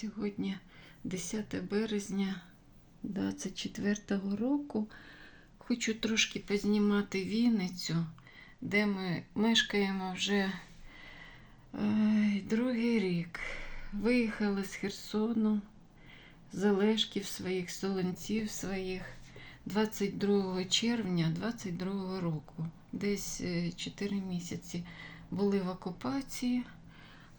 Сьогодні 10 березня 24 року. Хочу трошки познімати Вінницю, де ми мешкаємо вже ой, другий рік. Виїхали з Херсону, з своїх, Солонців своїх 22 червня 22 року. Десь 4 місяці були в окупації.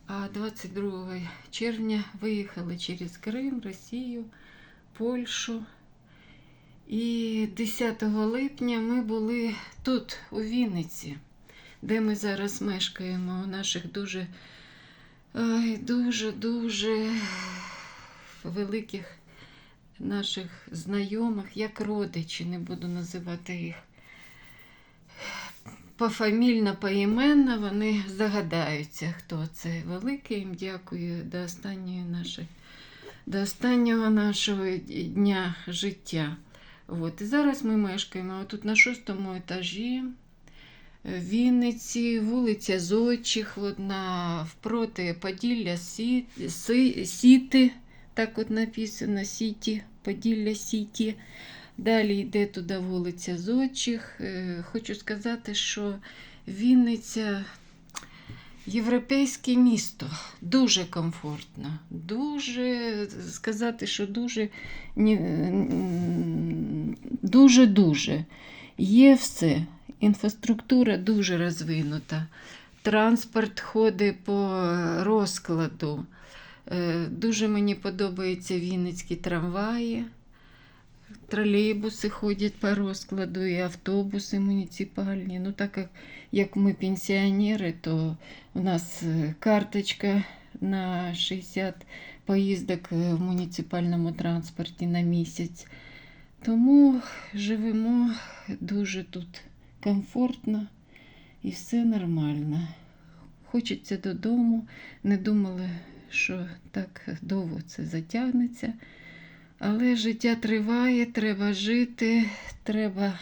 А 22 червня виїхали через Крим, Росію, Польщу. І 10 липня ми були тут, у Вінниці, де ми зараз мешкаємо, у наших дуже, дуже, дуже великих наших знайомих, як родичі, не буду називати їх пофамільно, поіменно вони здогадаються, хто це. Велике їм дякую до останньої нашої, до останнього нашого дня життя. От. І зараз ми мешкаємо тут на шостому етажі. В Вінниці, вулиця Зодчих, от на, впроти Поділля Сіти, так от написано Сіті, Поділля Сіті. Далі йде туди вулиця Зодчих. Е, Хочу сказати, що Вінниця європейське місто, дуже комфортно. Дуже сказати, що дуже дуже-дуже. Є все. Інфраструктура дуже розвинута. Транспорт ходить по розкладу. Е, Дуже мені подобаються вінницькі трамваї. Тролейбуси ходять по розкладу, і автобуси муніципальні. Ну, так як, як ми пенсіонери, то у нас е, карточка на 60 поїздок е, в муніципальному транспорті на місяць. Тому живемо дуже тут комфортно і все нормально. Хочеться додому. Не думали, що так довго це затягнеться. Але життя триває, треба жити, треба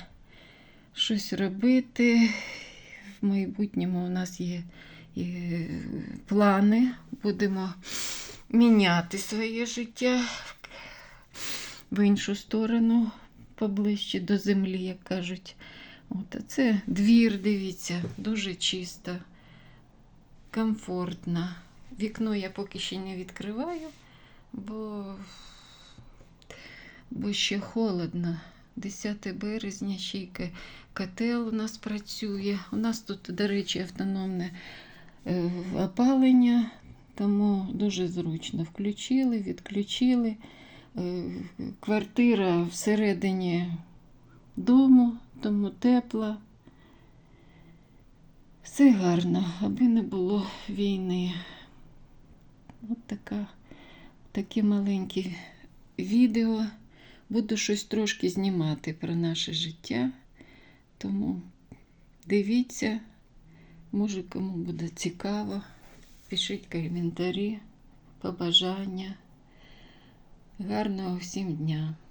щось робити. В майбутньому у нас є і плани. Будемо міняти своє життя в іншу сторону, поближче до землі, як кажуть. От, це двір, дивіться, дуже чисто, комфортно. Вікно я поки ще не відкриваю, бо бо ще холодно. 10 березня ще й котел у нас працює. У нас тут, до речі, автономне е, опалення, тому дуже зручно. Включили, відключили. Е, Квартира всередині дому, тому тепла. Все гарно, аби не було війни. От така, такі маленькі відео. Буду щось трошки знімати про наше життя. Тому дивіться, може кому буде цікаво. Пишіть коментарі, побажання. Гарного всім дня!